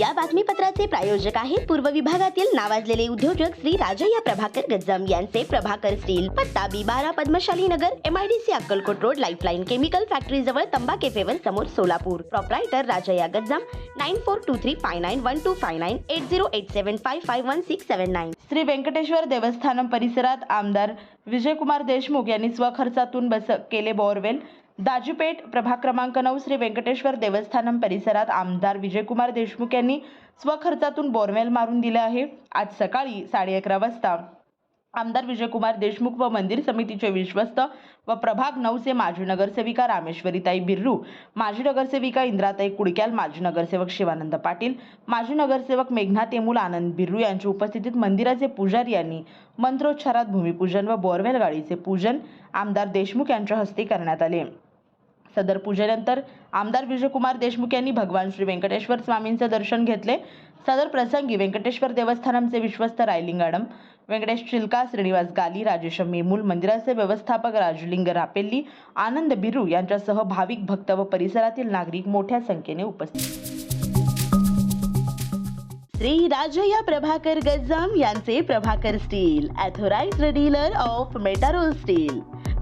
या बातमीपत्राचे प्रायोजक आहेत पूर्व विभागातील नावाजलेले उद्योजक श्री राजय्या प्रभाकर गज्जम यांचे प्रभाकर स्टील पत्ता बी बारा Padmashali Nagar MIDC Akkalkot road lifeline chemical factory जवळ तंबा केफेवर समोर Solapur. Proprietor Rajayya Gajjam nine four two three five nine one two five nine eight zero eight seven five five one six seven nine Shri Venkateshwara Devasthanam परिसरात आमदार विजयकुमार देशमुख यांनी स्वखर्चातून बस केले borewell. Dajipeth प्रभाग क्रमांक नऊ श्री व्यंकटेश्वर देवस्थानम परिसरात आमदार विजयकुमार देशमुख यांनी स्वखर्चातून बोरवेल मारून दिले आहे. आज सकाळी साडे अकरा वाजता आमदार विजयकुमार देशमुख व मंदिर समितीचे विश्वस्त व प्रभाग नऊचे माजी नगरसेविका रामेश्वरीताई बिर्रू माजी नगरसेविका इंद्राताई कुडक्याल माजी नगरसेवक शिवानंद पाटील माजी नगरसेवक मेघना तेमूल आनंद बिर्रू यांच्या उपस्थितीत मंदिराचे पुजारी यांनी मंत्रोच्चारात भूमिपूजन व बोरवेल गाडीचे पूजन आमदार देशमुख यांच्या हस्ते करण्यात आले. सदर पूजेनंतर आमदार विजयकुमार देशमुख यांनी भगवान श्री व्यंकटेश्वर स्वामींचे दर्शन घेतले. सदर प्रसंगी व्यंकटेश्वर देवस्थानमचे विश्वस्त रायलिंगाडम व्यंकटेश चिलका श्रीनिवास गाली राजेश मेमूल मंदिराचे व्यवस्थापक राजलिंग रापेल्ली आनंद बिरू यांच्यासह भाविक भक्त व परिसरातील नागरिक मोठ्या संख्येने उपस्थित. श्री राजया प्रभाकर गजाम यांचे Prabhakar steel authorise dealer of Metarol steel.